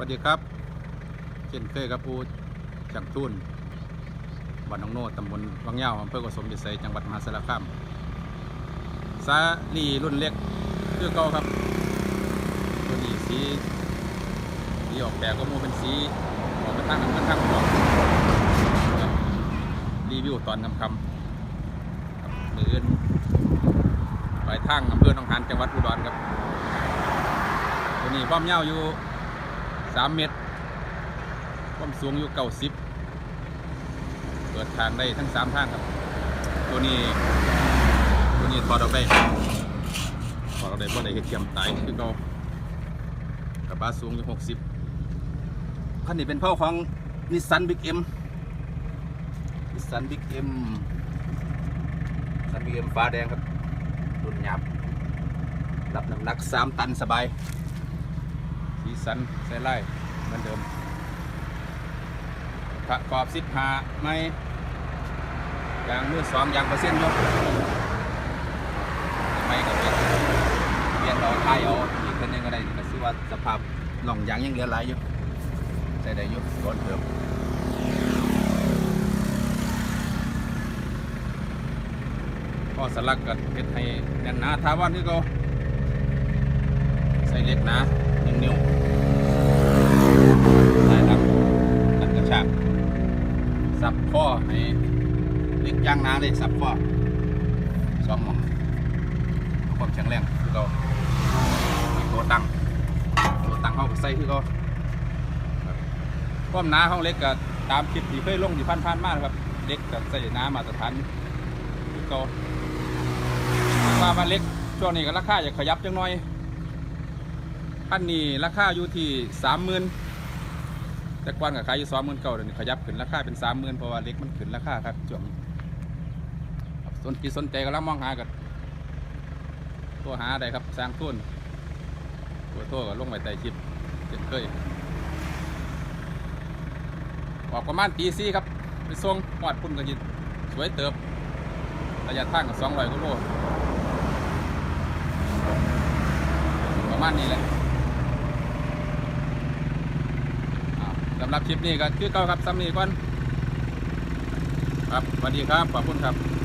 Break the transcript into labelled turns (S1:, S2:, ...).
S1: สวัสดีครับ เช่นเคยกับปูจังทุนบ้านหนองโนตำบลวังเย้าอำเภอกสมด็จไสจังหวัดมหาสารคามสาลีรุ่นเล็กคือเก่าครับ ตัวนี้สีสีออกแบบก็มูเป็นสีออกกระทั่งกระทั่งออกครับรีวิวตอนคำคำๆครับมืออื่นไปทางอำเภอหนองหานจังหวัดอุดรครับตัวนี้ความยาวอยู่ สามเมตร ความสูงอยู่เก้าสิบเปิดทางได้ทั้งสามทางครับ ตัวนี้ ตัวนี้ถอดออกได้ถอดออกได้เพราะได้เห็ดเทียมตายคือเก่ากระบะสูงอยู่หกสิบคันนี้เป็นเผ่าของนิสสันบิ๊กเอ็มนิสสันบิ๊กเอ็มสันบิ๊กเอ็มฟ้าแดงครับ รุ่นหยาบรับน้ำหนักสามตันสบาย สันใส่ไล่เหมือนเดิมประกอบสิบหาไม่ยางมือสองยางเปอร์เซ็นต์เนาะไม่ก็เป็นเปลี่ยนเราท้ายเอาอีกคนนึงก็ได้นี่ก็คือว่าสภาพหล่องยางยังเหลือหลายอยู่ใส่ได้ยู่ก่อนเติมก็สลักกับเพชรให้แน่นหนาทาวันที่เขาใส่เล็กนา สับข้อให้เล็กย่างน้าเลยสับข้อสองหมองเพื่อความแข็งแรงคือเราตัวตั้งตัวตั้งเขาใส่คือเราความหนาของเล็กก็ตามคลิปที่เคยลงที่พันพันๆมากครับเล็กกับใส่น้ามาตรฐานคือเราว่ามาเล็กช่วงนี้ก็ราคาจะขยับจังหน่อยพันนี้ราคาอยู่ที่สามหมื่น แต่ก่อนกับขายอยู่สองหมื่นเก้าเดี๋ยวนี้ขยับขึ้นราคาเป็นสามหมื่นเพราะว่าเล็กมันขึ้นราคาครับช่วงนี้ครับสนจิตสนใจกำลังมองหากันตัวหาได้ครับสร้างทุนตัวโทษก็ลงไปใต้คลิปเช่นเคยออกประมาณตีสี่ครับไปส่งหอดพุ่นกันยินสวยเติบระยะทางสองร้อยกิโลประมาณนี้แหละ อ่า สำหรับคลิปนี้ก็คือเก่าครับซ้ำนี้ก่อน ครับสวัสดีครับ ขอบคุณครับ